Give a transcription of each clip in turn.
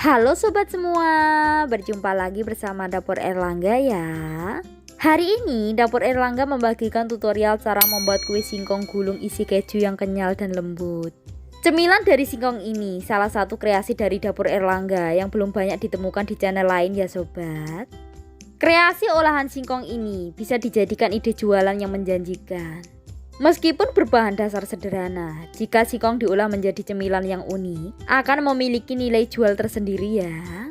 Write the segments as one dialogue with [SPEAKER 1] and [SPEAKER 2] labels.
[SPEAKER 1] Halo sobat semua, berjumpa lagi bersama Dapur Erlangga ya. Hari ini Dapur Erlangga membagikan tutorial cara membuat kue singkong gulung isi keju yang kenyal dan lembut. Cemilan dari singkong ini salah satu kreasi dari Dapur Erlangga yang belum banyak ditemukan di channel lain ya sobat. Kreasi olahan singkong ini bisa dijadikan ide jualan yang menjanjikan. Meskipun berbahan dasar sederhana, jika singkong diolah menjadi cemilan yang unik, akan memiliki nilai jual tersendiri ya.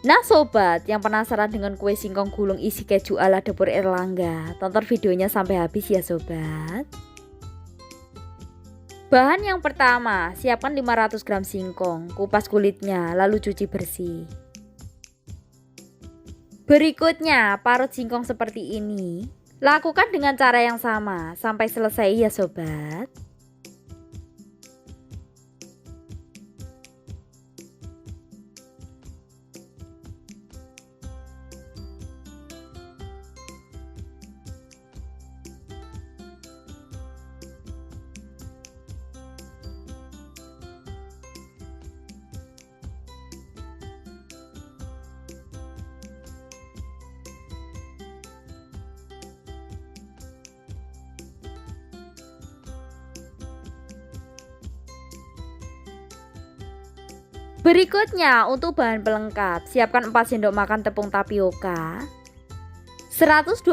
[SPEAKER 1] Nah sobat, yang penasaran dengan kue singkong gulung isi keju ala dapur Erlangga, tonton videonya sampai habis ya sobat. Bahan yang pertama, siapkan 500 gram singkong, kupas kulitnya, lalu cuci bersih. Berikutnya, parut singkong seperti ini, Lakukan dengan cara yang sama sampai selesai ya sobat. Berikutnya untuk bahan pelengkap, siapkan 4 sendok makan tepung tapioka, 125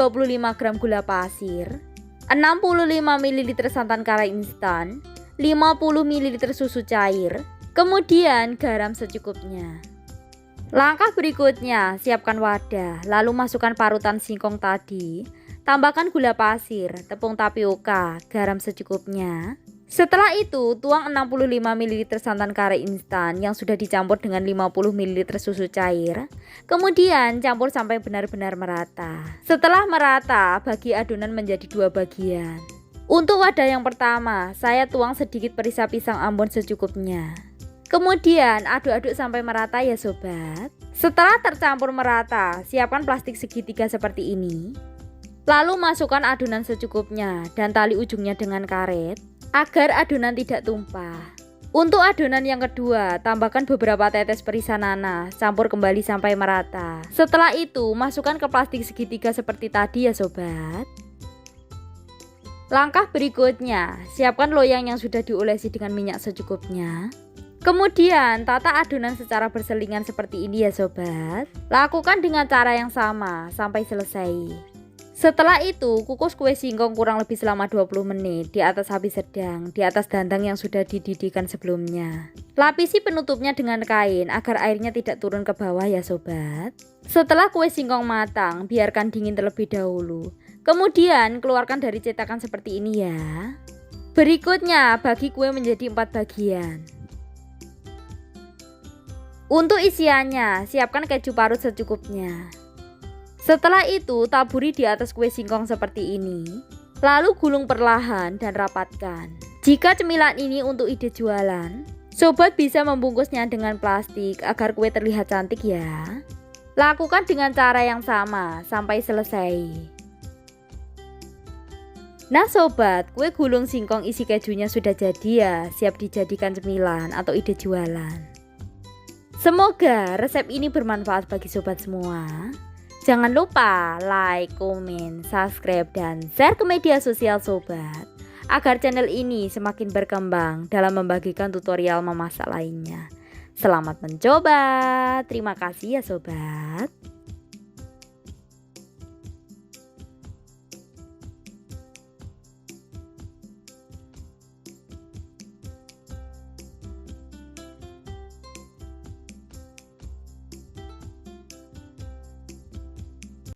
[SPEAKER 1] gram gula pasir, 65 ml santan kara instan, 50 ml susu cair, kemudian garam secukupnya. Langkah berikutnya, siapkan wadah, lalu masukkan parutan singkong tadi, tambahkan gula pasir, tepung tapioka, garam secukupnya, setelah itu, tuang 65 ml santan kare instan yang sudah dicampur dengan 50 ml susu cair. Kemudian campur sampai benar-benar merata. Setelah merata, bagi adonan menjadi dua bagian. Untuk wadah yang pertama, saya tuang sedikit perisa pisang ambon secukupnya. Kemudian aduk-aduk sampai merata ya sobat. Setelah tercampur merata, siapkan plastik segitiga seperti ini. Lalu masukkan adonan secukupnya dan tali ujungnya dengan karet agar adonan tidak tumpah. Untuk adonan yang kedua, tambahkan beberapa tetes perisa nanas, campur kembali sampai merata. Setelah itu, masukkan ke plastik segitiga seperti tadi ya sobat. Langkah berikutnya, siapkan loyang yang sudah diolesi dengan minyak secukupnya. Kemudian, tata adonan secara berselingan seperti ini ya sobat. Lakukan dengan cara yang sama sampai selesai. Setelah itu, kukus kue singkong kurang lebih selama 20 menit di atas api sedang, di atas dandang yang sudah dididihkan sebelumnya. Lapisi penutupnya dengan kain agar airnya tidak turun ke bawah ya sobat. Setelah kue singkong matang, biarkan dingin terlebih dahulu. Kemudian, keluarkan dari cetakan seperti ini ya. Berikutnya, bagi kue menjadi empat bagian. Untuk isiannya, siapkan keju parut secukupnya. Setelah itu, taburi di atas kue singkong seperti ini. Lalu gulung perlahan dan rapatkan. Jika cemilan ini untuk ide jualan, sobat bisa membungkusnya dengan plastik agar kue terlihat cantik ya. Lakukan dengan cara yang sama sampai selesai. Nah sobat, kue gulung singkong isi kejunya sudah jadi ya, siap dijadikan cemilan atau ide jualan. Semoga resep ini bermanfaat bagi sobat semua. Jangan lupa like, komen, subscribe, dan share ke media sosial sobat agar channel ini semakin berkembang dalam membagikan tutorial memasak lainnya. Selamat mencoba. Terima kasih ya sobat.